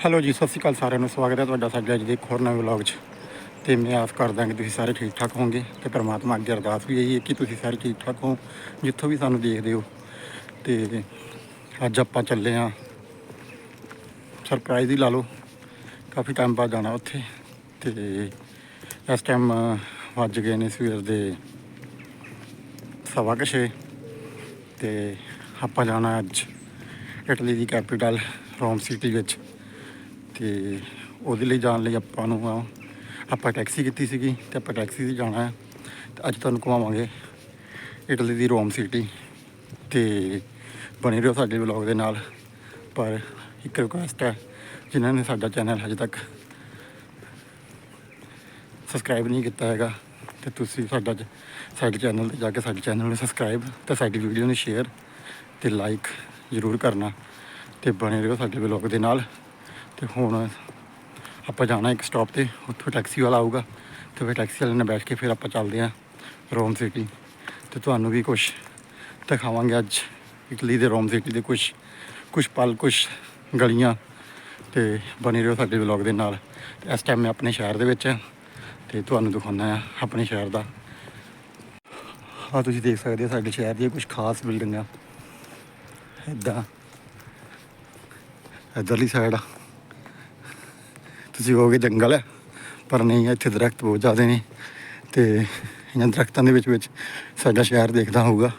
Hello ਜੀ, ਸਤਿ ਸ਼੍ਰੀ ਅਕਾਲ ਸਾਰਿਆਂ ਨੂੰ। ਸਵਾਗਤ ਹੈ ਤੁਹਾਡਾ ਸਾਡੇ ਅੱਜ ਦੇ ਇੱਕ ਹੋਰ ਨਵੇਂ ਵਲੌਗ 'ਚ। ਤੇ ਮੈਂ ਆਸ ਕਰਦਾ ਕਿ ਤੁਸੀਂ ਸਾਰੇ ਠੀਕ ਠਾਕ ਹੋਵੋਗੇ ਤੇ ਪ੍ਰਮਾਤਮਾ ਅੱਗੇ ਅਰਦਾਸ ਵੀ ਇਹੀ ਹੈ ਕਿ ਤੁਸੀਂ ਸਾਰੇ ਠੀਕ ਠਾਕ ਹੋ ਜਿੱਥੋਂ ਵੀ ਸਾਨੂੰ ਦੇਖਦੇ ਹੋ। ਤੇ ਅੱਜ ਆਪਾਂ ਚੱਲੇ ਆ ਸਰਪ੍ਰਾਈਜ਼ ਹੀ ਲਾ ਲਓ। ਕਾਫੀ ਟਾਈਮ ਬਾਅਦ ਜਾਣਾ ਉੱਥੇ। ਤੇ ਇਸ ਟਾਈਮ ਵੱਜ ਗਏ ਨੇ ਸਵੇਰ ਦੇ ਸਵਾ ਕੁ ਛੇ। ਤੇ ਆਪਾਂ ਜਾਣਾ ਅੱਜ ਇਟਲੀ ਦੀ ਕੈਪੀਟਲ ਰੋਮ ਸਿਟੀ ਵਿੱਚ। ਤੇ ਉਹਦੇ ਲਈ ਜਾਣ ਲਈ ਆਪਾਂ ਨੂੰ ਆਪਾਂ ਟੈਕਸੀ ਕੀਤੀ ਸੀਗੀ ਤੇ ਆਪਾਂ ਟੈਕਸੀ 'ਤੇ ਜਾਣਾ ਹੈ। ਤੇ ਅੱਜ ਤੁਹਾਨੂੰ ਘੁਮਾਵਾਂਗੇ ਇਟਲੀ ਦੀ ਰੋਮ ਸਿਟੀ ਤੇ ਬਣੇ ਰਹੋ ਸਾਡੇ ਵਲੌਗ ਦੇ ਨਾਲ। ਪਰ ਇੱਕ ਰਿਕੁਐਸਟ ਹੈ, ਜਿਨ੍ਹਾਂ ਨੇ ਸਾਡਾ ਚੈਨਲ ਹਜੇ ਤੱਕ ਸਬਸਕ੍ਰਾਈਬ ਨਹੀਂ ਕੀਤਾ ਹੈਗਾ, ਤੇ ਤੁਸੀਂ ਸਾਡਾ ਸਾਡੇ ਚੈਨਲ ਤੇ ਜਾ ਕੇ ਸਾਡੇ ਚੈਨਲ ਨੂੰ ਸਬਸਕ੍ਰਾਈਬ ਤੇ ਸਾਡੀ ਵੀਡੀਓ ਨੂੰ ਸ਼ੇਅਰ ਤੇ ਲਾਈਕ ਜ਼ਰੂਰ ਕਰਨਾ ਤੇ ਬਣੇ ਰਹੋ ਸਾਡੇ ਵਲੌਗ ਦੇ ਨਾਲ। ਤੇ ਹੁਣ ਆਪਾਂ ਜਾਣਾ ਇੱਕ ਸਟਾਪ ਤੇ, ਉੱਥੋਂ ਟੈਕਸੀ ਵਾਲਾ ਆਊਗਾ ਤੇ ਫਿਰ ਟੈਕਸੀ ਵਾਲੇ ਨਾਲ ਬੈਠ ਕੇ ਫਿਰ ਆਪਾਂ ਚੱਲਦੇ ਹਾਂ ਰੋਮ ਸਿਟੀ ਤੇ ਤੁਹਾਨੂੰ ਵੀ ਕੁਝ ਦਿਖਾਵਾਂਗੇ ਅੱਜ ਇਟਲੀ ਦੇ ਰੋਮ ਸਿਟੀ ਦੇ ਕੁਝ ਕੁਝ ਪਲ ਕੁਝ ਗਲੀਆਂ ਤੇ ਬਣੇ ਰਹੋ ਸਾਡੇ ਵਲੌਗ ਦੇ ਨਾਲ। ਤੇ ਇਸ ਟਾਈਮ ਮੈਂ ਆਪਣੇ ਸ਼ਹਿਰ ਦੇ ਵਿੱਚ ਹਾਂ ਤੇ ਤੁਹਾਨੂੰ ਦਿਖਾਉਣਾ ਆ ਆਪਣੇ ਸ਼ਹਿਰ ਦਾ। ਆ ਤੁਸੀਂ ਦੇਖ ਸਕਦੇ ਹੋ ਸਾਡੇ ਸ਼ਹਿਰ ਦੀਆਂ ਕੁਝ ਖਾਸ ਬਿਲਡਿੰਗਾਂ ਇੱਦਾਂ, ਇੱਧਰਲੀ ਸਾਈਡ ਆ। ਤੁਸੀਂ ਕਹੋਗੇ ਜੰਗਲ ਹੈ, ਪਰ ਨਹੀਂ, ਇੱਥੇ ਦਰਖਤ ਬਹੁਤ ਜ਼ਿਆਦਾ ਨੇ ਤੇ ਇਹਨਾਂ ਦਰਖਤਾਂ ਦੇ ਵਿੱਚ ਵਿੱਚ ਸਾਡਾ ਸ਼ਹਿਰ ਦੇਖਦਾ ਹੋਊਗਾ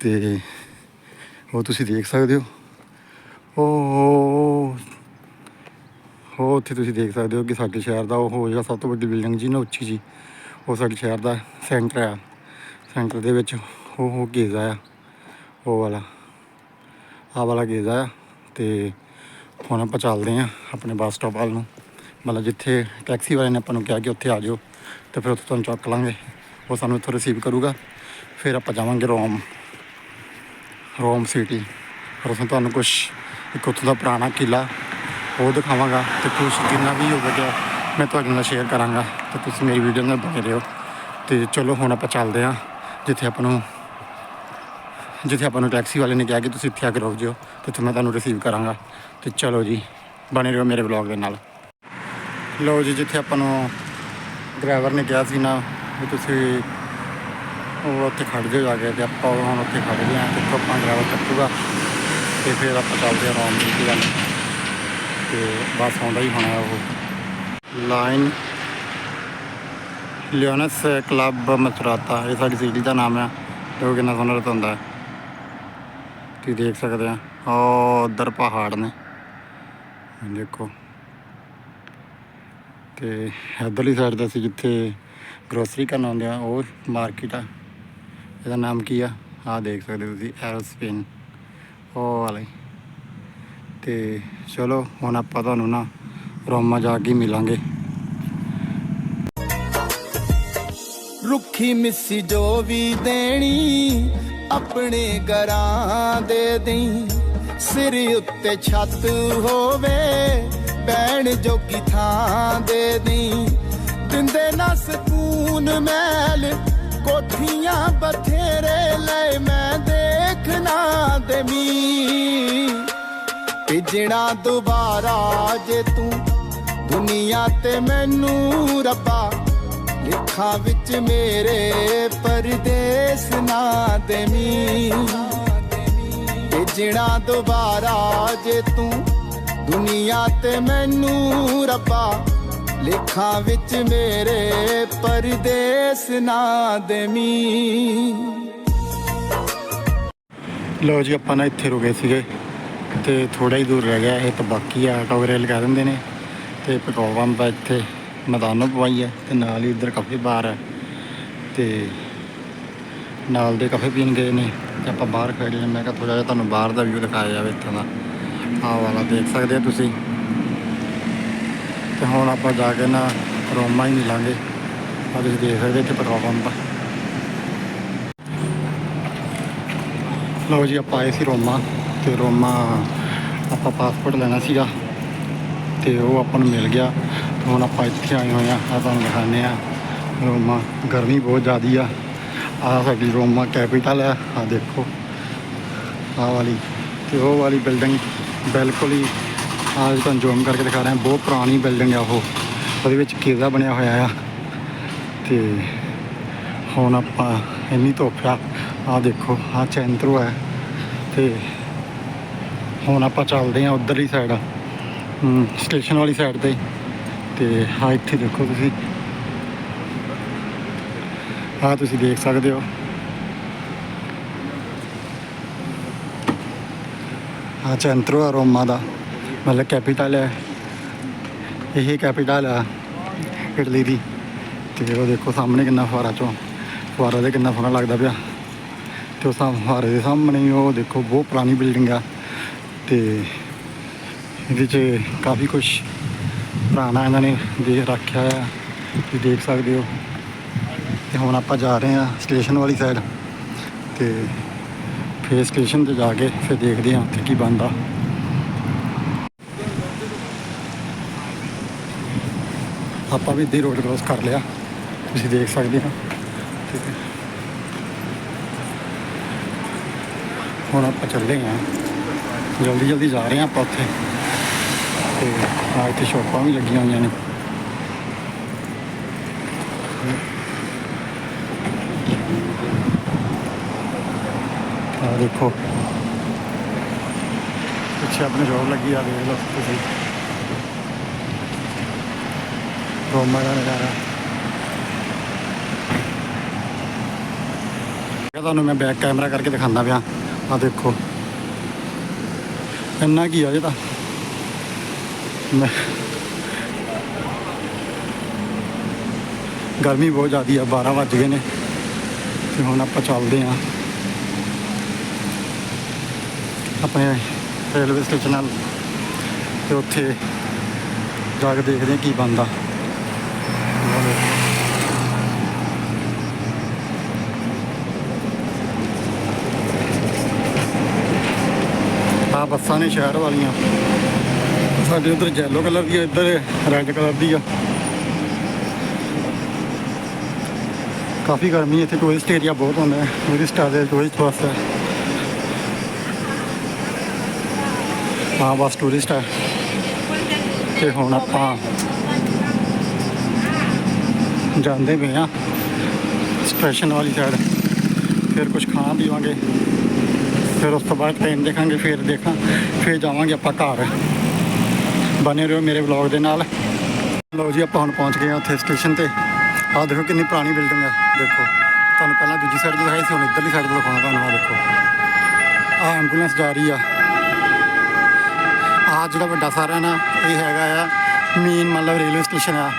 ਤੇ ਉਹ ਤੁਸੀਂ ਦੇਖ ਸਕਦੇ ਹੋ। ਉਹ ਉਹ ਉੱਥੇ ਤੁਸੀਂ ਦੇਖ ਸਕਦੇ ਹੋ ਕਿ ਸਾਡੇ ਸ਼ਹਿਰ ਦਾ ਉਹ ਜਿਹੜਾ ਸਭ ਤੋਂ ਵੱਡੀ ਬਿਲਡਿੰਗ ਜੀ ਨਾ ਉੱਚੀ ਜੀ, ਉਹ ਸਾਡੇ ਸ਼ਹਿਰ ਦਾ ਸੈਂਟਰ ਆ। ਸੈਂਟਰ ਦੇ ਵਿੱਚ ਉਹ ਉਹ ਗੇਜ਼ਾ ਆ, ਉਹ ਵਾਲਾ ਆ ਵਾਲਾ ਗੇਜ਼ਾ ਆ ਤੇ ਹੁਣ ਆਪਾਂ ਚੱਲਦੇ ਆ ਆਪਣੇ ਬੱਸ ਸਟਾਪ ਵੱਲ ਨੂੰ। ਮਤਲਬ ਜਿੱਥੇ ਟੈਕਸੀ ਵਾਲੇ ਨੇ ਆਪਾਂ ਨੂੰ ਕਿਹਾ ਕਿ ਉੱਥੇ ਆ ਜਾਓ, ਤੇ ਫਿਰ ਉੱਥੇ ਤੁਹਾਨੂੰ ਚੁੱਕ ਲਾਂਗੇ। ਉਹ ਸਾਨੂੰ ਇੱਥੋਂ ਰਿਸੀਵ ਕਰੂਗਾ। ਫਿਰ ਆਪਾਂ ਜਾਵਾਂਗੇ ਰੋਮ। ਰੋਮ ਸਿਟੀ ਫਿਰ ਉੱਥੇ ਤੁਹਾਨੂੰ ਕੁਝ ਇੱਕ ਉੱਥੋਂ ਦਾ ਪੁਰਾਣਾ ਕਿਲਾ ਉਹ ਦਿਖਾਵਾਂਗਾ, ਤੇ ਕੁਝ ਜਿੰਨਾ ਵੀ ਹੋਵੇਗਾ ਮੈਂ ਤੁਹਾਡੇ ਨਾਲ ਸ਼ੇਅਰ ਕਰਾਂਗਾ, ਤੇ ਤੁਸੀਂ ਮੇਰੀ ਵੀਡੀਓ ਨਾਲ ਬਣੇ ਰਹੋ। ਤੇ ਚਲੋ ਹੁਣ ਆਪਾਂ ਚੱਲਦੇ ਹਾਂ, ਜਿੱਥੇ ਆਪਾਂ ਨੂੰ ਜਿੱਥੇ ਆਪਾਂ ਨੂੰ ਟੈਕਸੀ ਵਾਲੇ ਨੇ ਕਿਹਾ ਕਿ ਤੁਸੀਂ ਇੱਥੇ ਆ ਕੇ ਰੁਕ ਜਿਓ ਤੇ ਇੱਥੇ ਮੈਂ ਤੁਹਾਨੂੰ ਰਿਸੀਵ ਕਰਾਂਗਾ। ਤੇ ਚਲੋ ਜੀ, ਬਣੇ ਰਹੋ ਮੇਰੇ ਵਲੌਗ ਦੇ ਨਾਲ। ਲਓ ਜੀ, ਜਿੱਥੇ ਆਪਾਂ ਨੂੰ ਡਰਾਈਵਰ ਨੇ ਕਿਹਾ ਸੀ ਨਾ ਵੀ ਤੁਸੀਂ ਉਹ ਉੱਥੇ ਖੜ ਜਾਓ ਜਾ ਕੇ ਤੇ ਆਪਾਂ ਹੁਣ ਉੱਥੇ ਖੜ ਗਏ ਆ ਤੇ ਇੱਥੋਂ ਆਪਾਂ ਡਰਾਈਵਰ ਕੱਟੂਗਾ। ਤੇ ਫਿਰ ਆਪਾਂ ਚੱਲਦੇ ਹਾਂ ਆਰਾਮ ਦੀ ਗੱਲ। ਤੇ ਬਸ ਆਉਂਦਾ ਹੀ ਹੋਣਾ ਉਹ ਲਾਈਨ ਲਿਓਨਸ ਕਲੱਬ ਮਸਰਾਤਾ ਇਹ ਸਾਡੀ ਸਿਟੀ ਦਾ ਨਾਮ ਹੈ ਜੋ ਉਹ ਕਿੰਨਾ ਸੋਹਣਾ ਰਤੰਦਾ ਹੈ ਤੁਸੀਂ ਦੇਖ ਸਕਦੇ ਆ? ਉਹ ਉਧਰ ਪਹਾੜ ਨੇ। ਦੇਖੋ। ਤੇ ਇੱਧਰਲੀ ਸਾਈਡ ਦਾ ਸੀ ਜਿੱਥੇ ਗਰੋਸਰੀ ਕਰਨ ਆਉਂਦੇ ਆ, ਉਹ ਮਾਰਕੀਟ ਆ। ਇਹਦਾ ਨਾਮ ਕੀ ਆ? ਆਹ ਦੇਖ ਸਕਦੇ ਹੋ ਤੁਸੀਂ ਐਰੋਸਪੇਨ ਉਹ ਵਾਲੇ। ਤੇ ਚਲੋ, ਹੁਣ ਆਪਾਂ ਤੁਹਾਨੂੰ ਨਾ ਰੋਮਾ ਜਾ ਕੇ ਮਿਲਾਂਗੇ। ਰੁੱਖੀ ਮਿੱਸੀ ਜੋ ਵੀ ਦੇਣੀ, ਆਪਣੇ ਘਰਾਂ ਦੇ ਦੇਈ। ਸਿਰ ਉੱਤੇ ਛੱਤ ਹੋਵੇ ਬੈਣ ਜੋਗੀ ਥਾਂ ਦੇ ਦੇਈ। ਦਿੰਦੇ ਨਾ ਸਕੂਨ ਮੈਲ, ਕੋਠੀਆਂ ਬਥੇਰੇ ਲੈ ਮੈਂ ਦੇਖਣਾ ਦੇਮੀ ਭੇਜਣਾ ਦੁਬਾਰਾ ਜੇ ਤੂੰ ਦੁਨੀਆ ਤੇ ਮੈਨੂੰ ਰੱਬਾ ਲਿਖਾਂ ਵਿੱਚ ਮੇਰੇ ਪਰਦੇਸ ਨਾ ਦੇਮੀ ਭੇਜਣਾ ਦੁਬਾਰਾ ਜੇ ਤੂੰ ਦੁਨੀਆ ਤੇ ਮੈਨੂੰ ਰੱਬਾ, ਲਿਖਾਂ ਵਿੱਚ ਮੇਰੇ ਪਰਦੇਸ ਨਾ ਦੇਮੀ ਲੋ ਜੀ, ਆਪਾਂ ਨਾ ਇੱਥੇ ਰੁਕੇ ਸੀਗੇ ਤੇ ਥੋੜਾ ਹੀ ਦੂਰ ਰਹਿ ਗਿਆ ਇਹ ਤਾਂ ਬਾਕੀ ਆ ਆਟੋ ਰੇਲ ਦਿੰਦੇ ਨੇ ਤੇ ਪੈਟਰੋਲ ਪੰਪ ਇੱਥੇ। ਮੈਦਾਨੋਂ ਪਵਾਈ ਹੈ ਤੇ ਨਾਲ ਹੀ ਇੱਧਰ ਕਾਫੀ ਬਾਰ ਹੈ ਤੇ ਨਾਲ ਦੇ ਕਾਫੇ ਪੀਣ ਗਏ ਨੇ ਤੇ ਆਪਾਂ ਬਾਹਰ ਖੜੇ ਨੇ। ਮੈਂ ਕਿਹਾ ਥੋੜਾ ਜਿਹਾ ਤੁਹਾਨੂੰ ਬਾਹਰ ਦਾ ਵਿਊ ਦਿਖਾਇਆ ਜਾਵੇ ਇੱਥੋਂ ਦਾ। ਆਹ ਵਾਲਾ ਦੇਖ ਸਕਦੇ ਆ ਤੁਸੀਂ। ਤੇ ਹੁਣ ਆਪਾਂ ਜਾ ਕੇ ਨਾ ਰੋਮਾ ਹੀ ਮਿਲਾਂਗੇ। ਆ ਤੁਸੀਂ ਦੇਖ ਸਕਦੇ ਇੱਥੇ ਪੈਟਰੋਲ ਪੰਪ ਲਓ ਜੀ, ਆਪਾਂ ਆਏ ਸੀ ਰੋਮਾ ਤੇ ਰੋਮਾ ਆਪਾਂ ਪਾਸਪੋਰਟ ਲੈਣਾ ਸੀਗਾ ਤੇ ਉਹ ਆਪਾਂ ਨੂੰ ਮਿਲ ਗਿਆ। ਹੁਣ ਆਪਾਂ ਇੱਥੇ ਆਏ ਹੋਏ ਆ ਆ ਤੁਹਾਨੂੰ ਦਿਖਾਉਂਦੇ ਆ। ਰੋਮਾ ਗਰਮੀ ਬਹੁਤ ਜ਼ਿਆਦੀ ਆ। ਆ ਸਾਡੀ ਰੋਮਾ ਕੈਪੀਟਲ ਆ ਆ ਦੇਖੋ। ਆ ਵਾਲੀ ਤੇ ਉਹ ਵਾਲੀ ਬਿਲਡਿੰਗ ਬਿਲਕੁਲ ਹੀ ਆਹ ਤੁਹਾਨੂੰ ਜ਼ੂਮ ਕਰਕੇ ਦਿਖਾ ਰਿਹਾ, ਬਹੁਤ ਪੁਰਾਣੀ ਬਿਲਡਿੰਗ ਆ ਉਹ। ਉਹਦੇ ਵਿੱਚ ਕਿਲਾ ਬਣਿਆ ਹੋਇਆ ਆ। ਤੇ ਹੁਣ ਆਪਾਂ ਇੰਨੀ ਧੁੱਪ ਆ, ਆਹ ਦੇਖੋ, ਆਹ ਚੈਂਤਰੋ ਹੈ ਤੇ ਹੁਣ ਆਪਾਂ ਚੱਲਦੇ ਆ ਉਧਰਲੀ ਸਾਈਡ ਸਟੇਸ਼ਨ ਵਾਲੀ ਸਾਈਡ ਤੇ। ਤੇ ਆ ਇੱਥੇ ਦੇਖੋ ਤੁਸੀਂ। ਆ ਤੁਸੀਂ ਦੇਖ ਸਕਦੇ ਹੋ। ਆ ਚੈਂਤਰੋ ਆ ਰੋਮਾ ਦਾ ਮਤਲਬ ਕੈਪੀਟਲ ਹੈ। ਇਹ ਕੈਪੀਟਲ ਆ, ਇਟਲੀ ਦੀ। ਤੇ ਉਹ ਦੇਖੋ ਸਾਹਮਣੇ ਕਿੰਨਾ ਫੁਆਰਾ ਚੋਂ ਫੁਆਰਾ ਦੇ ਕਿੰਨਾ ਸੋਹਣਾ ਲੱਗਦਾ ਪਿਆ। ਤੇ ਉਹ ਫੁਆਰੇ ਦੇ ਸਾਹਮਣੇ ਉਹ ਦੇਖੋ, ਬਹੁਤ ਪੁਰਾਣੀ ਬਿਲਡਿੰਗ ਆ। ਤੇ ਇਹਦੇ 'ਚ ਕਾਫੀ ਕੁਝ ਪੁਰਾਣਾ ਇਹਨਾਂ ਨੇ ਦੇ ਰੱਖਿਆ ਆ, ਤੁਸੀਂ ਦੇਖ ਸਕਦੇ ਹੋ। ਤੇ ਹੁਣ ਆਪਾਂ ਜਾ ਰਹੇ ਹਾਂ ਸਟੇਸ਼ਨ ਵਾਲੀ ਸਾਈਡ ਤੇ ਫਿਰ ਸਟੇਸ਼ਨ ਤੇ ਜਾ ਕੇ ਫਿਰ ਦੇਖਦੇ ਹਾਂ ਉੱਥੇ ਕੀ ਬਣਦਾ। ਆਪਾਂ ਵੀ ਇੱਧੇ ਰੋਡ ਕ੍ਰੋਸ ਕਰ ਲਿਆ, ਤੁਸੀਂ ਦੇਖ ਸਕਦੇ ਹੋ। ਤੇ ਹੁਣ ਆਪਾਂ ਚੱਲੇ ਹਾਂ। ਜਲਦੀ ਜਲਦੀ ਜਾ ਰਹੇ ਹਾਂ ਆਪਾਂ ਉੱਥੇ। ਤੇ ਆ ਇੱਥੇ ਸ਼ੋਪਾਂ ਵੀ ਲੱਗੀਆਂ ਹੋਈਆਂ ਨੇ। ਆ ਦੇਖੋ। ਪਿੱਛੇ ਆਪਣੇ ਜੋਬ ਲੱਗੀ ਆ, ਦੇਖ ਲਓ ਤੁਸੀਂ। ਰੋਮਾ ਦਾ ਨਜ਼ਾਰਾ। ਤੁਹਾਨੂੰ ਮੈਂ ਬੈਕ ਕੈਮਰਾ ਕਰਕੇ ਦਿਖਾਉਂਦਾ ਪਿਆ। ਆ ਦੇਖੋ। ਇੰਨਾ ਕੀ ਆ ਜੇ ਤਾਂ। ਗਰਮੀ ਬਹੁਤ ਜ਼ਿਆਦੀ ਆ 12 ਵੱਜ ਗਏ ਨੇ ਤੇ ਹੁਣ ਆਪਾਂ ਚੱਲਦੇ ਆ ਆਪਣੇ ਰੇਲਵੇ ਸਟੇਸ਼ਨ ਨਾਲ ਤੇ ਉੱਥੇ ਜਾ ਕੇ ਦੇਖਦੇ ਆ ਕੀ ਬਣਦਾ। ਆ ਬੱਸਾਂ ਨੇ ਸ਼ਹਿਰ ਵਾਲੀਆਂ। ਸਾਡੇ ਉਧਰ ਜੈਲੋ ਕਲਰ ਦੀ ਆ, ਇੱਧਰ ਰੈੱਡ ਕਲਰ ਦੀ ਆ। ਕਾਫੀ ਗਰਮੀ ਹੈ ਇੱਥੇ ਟੂਰਿਸਟ ਏਰੀਆ ਬਹੁਤ ਹੁੰਦਾ ਹੈ ਟੂਰਿਸਟ ਆ ਟੂਰਿਸਟ ਬੱਸ ਹੈ। ਹਾਂ, ਬਸ ਟੂਰਿਸਟ ਹੈ। ਤੇ ਹੁਣ ਆਪਾਂ ਜਾਂਦੇ ਪਏ ਆ ਸਟੇਸ਼ਨ ਵਾਲੀ ਸਾਈਡ ਫਿਰ ਕੁਝ ਖਾਣਾ ਪੀਵਾਂਗੇ। ਫਿਰ ਉਸ ਤੋਂ ਬਾਅਦ ਟ੍ਰੇਨ ਦੇਖਾਂਗੇ, ਫਿਰ ਦੇਖਾਂ, ਫਿਰ ਜਾਵਾਂਗੇ ਆਪਾਂ ਘਰ। ਬਨੇ ਰਹੋ ਮੇਰੇ ਵਲੌਗ ਦੇ ਨਾਲ। ਲਓ ਜੀ, ਆਪਾਂ ਹੁਣ ਪਹੁੰਚ ਗਏ ਆ ਉੱਥੇ ਸਟੇਸ਼ਨ ਤੇ। ਆਹ ਦੇਖੋ ਕਿੰਨੀ ਪੁਰਾਣੀ ਬਿਲਡਿੰਗ ਆ ਦੇਖੋ। ਤੁਹਾਨੂੰ ਪਹਿਲਾਂ ਦੂਜੀ ਸਾਈਡ ਤੋਂ ਦਿਖਾਈ ਸੀ, ਹੁਣ ਇੱਧਰਲੀ ਸਾਈਡ ਤੋਂ ਦਿਖਾਉਣਾ ਤੁਹਾਨੂੰ ਆਹ ਦੇਖੋ। ਆਹ ਐਂਬੂਲੈਂਸ ਜਾ ਰਹੀ ਆ। ਆਹ ਜਿਹੜਾ ਵੱਡਾ ਸਾਰਾ ਨਾ, ਇਹ ਹੈਗਾ ਆ ਮੇਨ ਮਤਲਬ ਰੇਲਵੇ ਸਟੇਸ਼ਨ ਆ।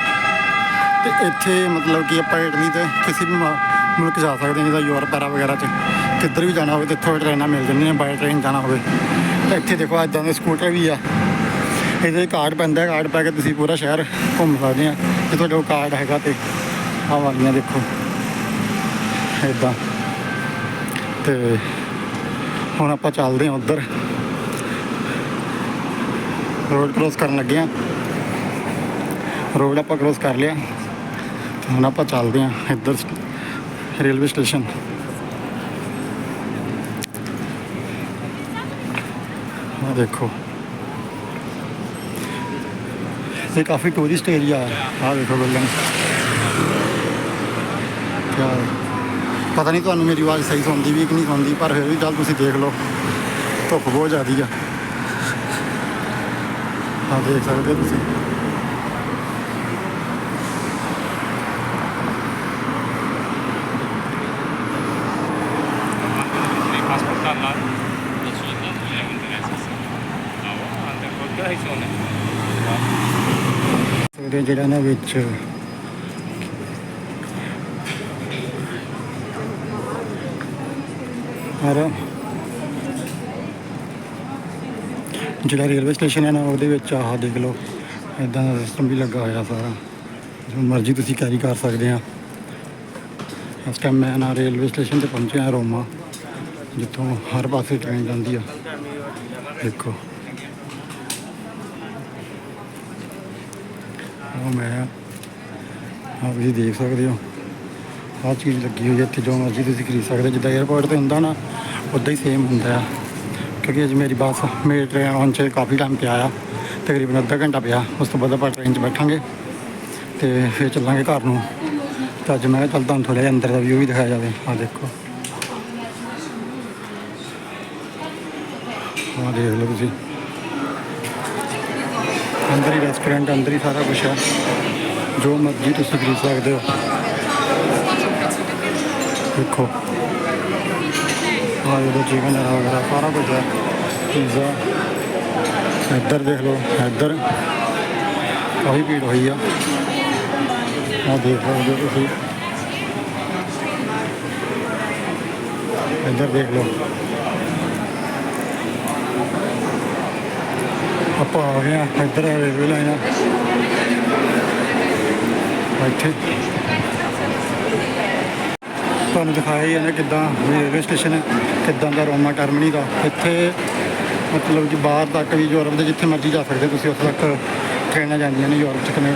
ਤੇ ਇੱਥੇ ਮਤਲਬ ਕਿ ਆਪਾਂ ਇਟਲੀ ਤੇ ਕਿਸੇ ਵੀ ਮ- ਮੁਲਕ ਜਾ ਸਕਦੇ ਹਾਂ, ਜਿੱਦਾਂ ਯੂਰਪ ਐਰਾ ਵਗੈਰਾ ਚ। ਕਿੱਧਰ ਵੀ ਜਾਣਾ ਹੋਵੇ ਤੇ ਇੱਥੋਂ ਟ੍ਰੇਨਾਂ ਮਿਲ ਜਾਂਦੀਆਂ ਬਾਈ ਟ੍ਰੇਨ ਜਾਣਾ ਹੋਵੇ। ਤੇ ਇੱਥੇ ਦੇਖੋ ਇਦਾਂ ਦੇ ਸਕੂਟਰ ਵੀ ਆ। ਇਹਦੇ ਕਾਰਡ ਪੈਂਦਾ ਕਾਰਡ ਪਾ ਕੇ ਤੁਸੀਂ ਪੂਰਾ ਸ਼ਹਿਰ ਘੁੰਮ ਸਕਦੇ ਆ ਜੇ ਤੁਹਾਡੇ ਕੋਲ ਕਾਰਡ ਹੈਗਾ ਤੇ ਆਹ ਵਾਲੀਆਂ ਦੇਖੋ। ਇਦਾਂ ਤੇ ਹੁਣ ਆਪਾਂ ਚੱਲਦੇ ਹਾਂ ਉੱਧਰ। ਰੋਡ ਕ੍ਰੋਸ ਕਰਨ ਲੱਗੇ ਆ ਰੋਡ ਆਪਾਂ ਕ੍ਰੋਸ ਕਰ ਲਿਆ। ਹੁਣ ਆਪਾਂ ਚੱਲਦੇ ਹਾਂ ਇੱਧਰ ਰੇਲਵੇ ਸਟੇਸ਼ਨ ਆ ਦੇਖੋ। ਇਹ ਕਾਫੀ ਟੂਰਿਸਟ ਏਰੀਆ ਹੈ ਆ ਦੇਖੋ ਬਿਲਡਿੰਗ ਕਿਆ ਪਤਾ ਨਹੀਂ ਤੁਹਾਨੂੰ ਮੇਰੀ ਆਵਾਜ਼ ਸਹੀ ਸੁਣਦੀ ਵੀ ਕਿ ਨਹੀਂ ਸੁਣਦੀ ਪਰ ਫਿਰ ਵੀ ਚੱਲ ਤੁਸੀਂ ਦੇਖ ਲਓ ਧੁੱਪ ਬਹੁਤ ਜ਼ਿਆਦੀ ਆ ਆ ਦੇਖ ਸਕਦੇ ਹੋ ਤੁਸੀਂ di pasporta là vicino le interessa no ante qualche ragione ਸਕਦੇ ਹੋ ਜਿਹੜਾ ਨਾ ਵਿੱਚ ਹਰ ਜਿਹੜਾ ਰੇਲਵੇ ਸਟੇਸ਼ਨ ਹੈ ਨਾ, ਉਹਦੇ ਵਿੱਚ ਆਹ ਦੇਖ ਲਓ। ਇਦਾਂ ਦਾ ਸਿਸਟਮ ਵੀ ਲੱਗਾ ਹੋਇਆ ਸਾਰਾ। ਜੋ ਮਰਜ਼ੀ ਤੁਸੀਂ ਕੈਰੀ ਕਰ ਸਕਦੇ ਆ। ਇਸ ਟਾਈਮ ਮੈਂ ਨਾ ਰੇਲਵੇ ਸਟੇਸ਼ਨ ਤੇ ਪਹੁੰਚਿਆ ਰੋਮਾ, ਜਿੱਥੋਂ ਹਰ ਪਾਸੇ ਟ੍ਰੇਨ ਜਾਂਦੀ ਆ। ਦੇਖੋ। ਉਹ ਮੈਂ ਆਹ ਤੁਸੀਂ ਦੇਖ ਸਕਦੇ ਹੋ। ਆਹ ਚੀਜ਼ ਲੱਗੀ ਹੋਈ ਹੈ, ਇੱਥੇ ਜੋ ਮਰਜ਼ੀ ਤੁਸੀਂ ਖਰੀਦ ਸਕਦੇ ਹੋ। ਜਿੱਦਾਂ 에어ਪੋਰਟ ਤੇ ਹੁੰਦਾ ਨਾ, ਉਦਾਂ ਹੀ ਸੇਮ ਹੁੰਦਾ ਆ। ਕਿਉਂਕਿ ਅੱਜ ਮੇਰੀ ਬੱਸ, ਮੇਰੀ ਟ੍ਰੇਨ ਆਉਣ 'ਚ ਕਾਫੀ ਟਾਈਮ ਪਿਆ ਆ। ਤਕਰੀਬਨ ਅੱਧਾ ਘੰਟਾ ਪਿਆ। ਉਸ ਤੋਂ ਬਾਅਦ ਆਪਾਂ ਟ੍ਰੇਨ 'ਚ ਬੈਠਾਂਗੇ ਤੇ ਫਿਰ ਚੱਲਾਂਗੇ ਘਰ ਨੂੰ। ਤਾਂ ਅੱਜ ਮੈਂ ਕਿਹਾ ਚੱਲ ਤੁਹਾਨੂੰ ਥੋੜ੍ਹਾ ਜਿਹਾ ਅੰਦਰ ਦਾ ਵਿਊ ਵੀ ਦਿਖਾਇਆ ਜਾਵੇ। ਆਹ ਦੇਖੋ। ਆਹ ਦੇਖ ਲਓ ਤੁਸੀਂ। ਅੰਦਰ ਹੀ ਰੈਸਟੋਰੈਂਟ ਅੰਦਰ ਹੀ ਸਾਰਾ ਕੁਝ ਹੈ। ਜੋ ਮਰਜ਼ੀ ਤੁਸੀਂ ਖਰੀਦ ਸਕਦੇ ਹੋ। ਦੇਖੋ। ਆਹ ਜਿਹੜਾ ਚਿਕਨ ਵਗੈਰਾ ਸਾਰਾ ਕੁਝ ਹੈ। ਪੀਜ਼ਾ ਇੱਧਰ ਦੇਖ ਲਓ, ਇੱਧਰ। ਕਾਫੀ ਭੀੜ ਹੋਈ ਆ। ਆਹ ਦੇਖ ਸਕਦੇ ਹੋ ਤੁਸੀਂ। ਇੱਧਰ ਦੇਖ ਲਓ। ਆਪਾਂ ਆ ਗਏ ਆ ਇੱਧਰ ਆ ਰੇਲਵੇ ਲਾਈਨ ਆ ਇੱਥੇ ਤੁਹਾਨੂੰ ਦਿਖਾਇਆ ਹੀ ਹੈ ਨਾ ਕਿੱਦਾਂ ਰੇਲਵੇ ਸਟੇਸ਼ਨ ਕਿੱਦਾਂ ਦਾ ਰੋਮਾ ਟਰਮਨੀ ਦਾ। ਇੱਥੇ ਮਤਲਬ ਕਿ ਬਾਹਰ ਤੱਕ ਵੀ ਯੂਰਪ ਦੇ ਜਿੱਥੇ ਮਰਜ਼ੀ ਜਾ ਸਕਦੇ ਤੁਸੀਂ, ਉੱਥੇ ਤੱਕ ਟ੍ਰੇਨਾਂ ਜਾਂਦੀਆਂ ਨੇ ਯੂਰਪ ਚ ਕਿਵੇਂ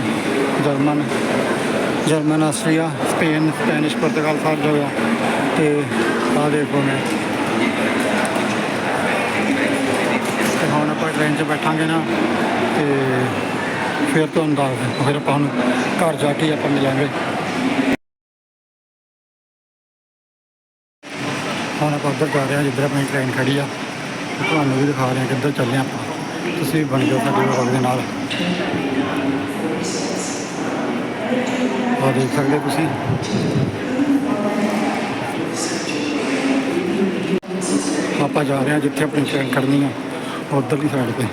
German German, Austria, Spain, Spanish, ਪੁਰਤਗਾਲ, ਸਾਰੀ ਜਗ੍ਹਾ। ਤੇ ਆਹ ਦੇਖੋ ਨੇ ਤੇ ਹੁਣ ਆਪਾਂ ਟ੍ਰੇਨ 'ਚ ਬੈਠਾਂਗੇ ਨਾ ਤੇ ਫਿਰ ਤੁਹਾਨੂੰ ਦੱਸ ਦਿਆਂ ਫਿਰ ਆਪਾਂ ਹੁਣ ਘਰ ਜਾ ਕੇ ਆਪਾਂ ਮਿਲਾਂਗੇ। ਹੁਣ ਆਪਾਂ ਉੱਧਰ ਜਾ ਰਹੇ ਹਾਂ, ਜਿੱਧਰ ਆਪਣੀ ਟ੍ਰੇਨ ਖੜੀ ਆ। ਤੁਹਾਨੂੰ ਵੀ ਦਿਖਾ ਰਹੇ ਹਾਂ ਕਿੱਧਰ ਚੱਲੇ ਹਾਂ ਆਪਾਂ। ਤੁਸੀਂ ਵੀ ਬਣ ਜਾਓ ਸਾਡੇ ਵਲੌਗ ਦੇ ਨਾਲ। ਆਹ ਦੇਖ ਸਕਦੇ ਹੋ ਤੁਸੀਂ। ਆਪਾਂ ਜਾ ਰਹੇ ਹਾਂ ਜਿੱਥੇ ਆਪਣੀ ਟ੍ਰੇਨ ਖੜਨੀ ਆ। ਉਧਰਲੀ ਸਾਈਡ ਤੇ।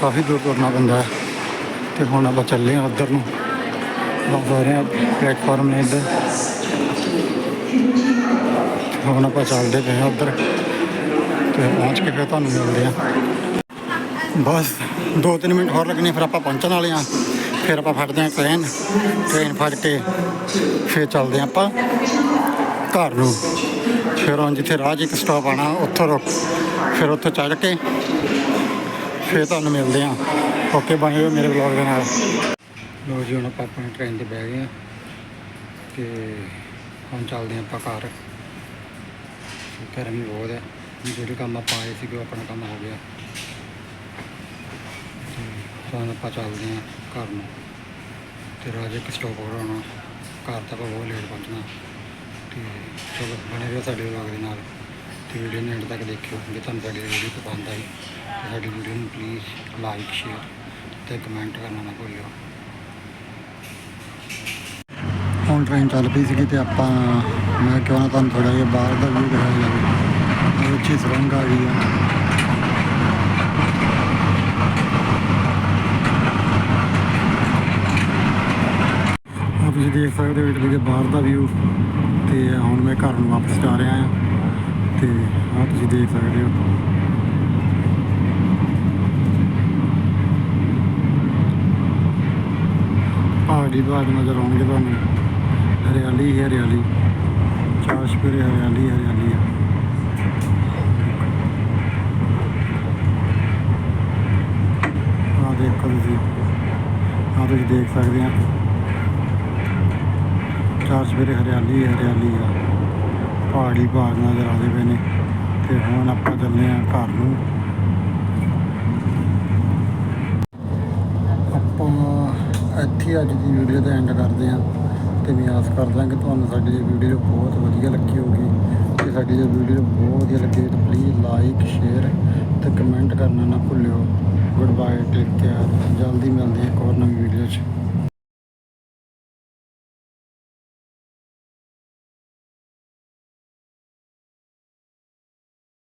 ਕਾਫੀ ਦੂਰ ਤੁਰਨਾ ਪੈਂਦਾ ਹੈ। ਤੇ ਹੁਣ ਆਪਾਂ ਚੱਲੇ ਹਾਂ ਉਧਰ ਨੂੰ। ਬਸ ਆ ਪਲੇਟਫਾਰਮ ਨੇ ਇੱਧਰ। ਹੁਣ ਆਪਾਂ ਚੱਲਦੇ ਪਏ ਹਾਂ ਉਧਰ। ਤੇ ਪਹੁੰਚ ਕੇ ਫਿਰ ਤੁਹਾਨੂੰ ਮਿਲਦੇ ਹਾਂ। ਬਸ 2-3 ਮਿੰਟ ਹੋਰ ਲੱਗਣੇ, ਫਿਰ ਆਪਾਂ ਪਹੁੰਚਣ ਵਾਲੇ ਹਾਂ। ਫਿਰ ਆਪਾਂ ਫੜਦੇ ਹਾਂ ਟ੍ਰੇਨ ਟ੍ਰੇਨ ਫੜ ਕੇ ਫਿਰ ਚੱਲਦੇ ਹਾਂ ਆਪਾਂ ਘਰ ਨੂੰ। ਫਿਰ ਹੁਣ ਜਿੱਥੇ ਰਾਜ ਇੱਕ ਸਟਾਪ ਆਣਾ ਉੱਥੋਂ ਰੁਕ। ਫਿਰ ਉੱਥੇ ਚੜ੍ਹ ਕੇ ਫਿਰ ਤੁਹਾਨੂੰ ਮਿਲਦੇ ਹਾਂ। ਓਕੇ, ਬਣੇ ਰਹੋ ਮੇਰੇ ਵਲੌਗ ਦੇ ਨਾਲ। ਲੋ ਜੀ, ਹੁਣ ਆਪਾਂ ਆਪਣੀ ਟ੍ਰੇਨ ਤੇ ਬਹਿ ਗਏ ਹਾਂ ਤੇ ਹੁਣ ਚੱਲਦੇ ਹਾਂ ਆਪਾਂ ਘਰ। ਗਰਮੀ ਬਹੁਤ ਹੈ। ਜਿਹੜੇ ਕੰਮ ਆਪਾਂ ਆਏ ਸੀਗੇ, ਉਹ ਆਪਣਾ ਕੰਮ ਹੋ ਗਿਆ। ਤੇ ਹੁਣ ਆਪਾਂ ਚੱਲਦੇ ਹਾਂ ਘਰ ਨੂੰ। ਤੇ ਰਾਜੇ ਇੱਕ ਸਟਾਪ ਹੋਰ ਆਉਣਾ। ਘਰ ਤੱਕ ਬਹੁਤ ਲੇਟ ਪਹੁੰਚਣਾ। ਤੇ ਚਲੋ, ਬਣੇ ਰਹੋ ਸਾਡੇ ਵਲੌਗ ਦੇ ਨਾਲ। ਵੀਡੀਓ ਨੂੰ ਐਂਡ ਤੱਕ ਦੇਖਿਓ। ਜੇ ਤੁਹਾਨੂੰ ਸਾਡੀ ਵੀਡੀਓ ਪਸੰਦ ਆਈ, ਤਾਂ ਸਾਡੀ ਵੀਡੀਓ ਨੂੰ ਪਲੀਜ਼ ਲਾਈਕ ਸ਼ੇਅਰ ਤੇ ਕਮੈਂਟ ਕਰਨਾ ਨਾ ਭੁੱਲਿਓ। ਹੁਣ ਟ੍ਰੇਨ ਚੱਲ ਪਈ ਸੀਗੀ ਤੇ ਆਪਾਂ, ਮੈਂ ਕਿਉਂ ਨਾ ਤੁਹਾਨੂੰ ਥੋੜਾ ਜਿਹਾ ਬਾਹਰ ਦਾ ਵਿਊ ਦਿਖਾਇਆ ਜਾਵੇ। ਉਹ ਅੱਛੀ ਸੁਰੰਗ ਆ ਗਈ ਆ। ਤੁਸੀਂ ਦੇਖ ਸਕਦੇ ਹੋ ਇਟਲੀ ਦੇ ਬਾਹਰ ਦਾ ਵਿਊ ਤੇ ਹੁਣ ਮੈਂ ਘਰ ਨੂੰ ਵਾਪਸ ਜਾ ਰਿਹਾ ਹਾਂ। ਤੇ ਆਹ ਤੁਸੀਂ ਦੇਖ ਸਕਦੇ ਹੋ। ਪਹਾੜੀ ਬਾਗ ਨਜ਼ਰ ਆਉਣਗੇ ਤੁਹਾਨੂੰ। ਹਰਿਆਲੀ ਹੀ ਹਰਿਆਲੀ। ਚਾਰ ਚੁਫੇਰੇ ਹਰਿਆਲੀ ਹਰਿਆਲੀ ਆ। ਆਹ ਦੇਖੋ ਤੁਸੀਂ। ਆਹ ਤੁਸੀਂ ਦੇਖ ਸਕਦੇ ਆ। ਚਾਰ ਚੁਫੇਰੇ ਹਰਿਆਲੀ ਹਰਿਆਲੀ ਆ। ਪਹਾੜੀ ਬਾਗ ਨਜ਼ਰ ਆਉਂਦੇ ਪਏ ਨੇ ਤੇ ਹੁਣ ਆਪਾਂ ਚੱਲੇ ਆ ਘਰ ਨੂੰ। ਆਪਾਂ ਇੱਥੇ ਅੱਜ ਦੀ ਵੀਡੀਓ ਦਾ ਐਂਡ ਕਰਦੇ ਹਾਂ ਤੇ ਮੈਂ ਆਸ ਕਰਦਾ ਕਿ ਤੁਹਾਨੂੰ ਸਾਡੀ ਇਹ ਵੀਡੀਓ ਬਹੁਤ ਵਧੀਆ ਲੱਗੀ ਹੋਊਗੀ। ਤੇ ਸਾਡੀ ਇਹ ਵੀਡੀਓ ਬਹੁਤ ਵਧੀਆ ਲੱਗੀ ਤਾਂ ਪਲੀਜ਼ ਲਾਈਕ ਸ਼ੇਅਰ ਤੇ ਕਮੈਂਟ ਕਰਨਾ ਨਾ ਭੁੱਲਿਓ। ਗੁੱਡ ਬਾਏ ਟੇਕ ਕੇਅਰ ਜਲਦੀ ਮਿਲਦੇ ਹਾਂ ਇੱਕ ਹੋਰ ਨਵੀਂ ਵੀਡੀਓ 'ਚ।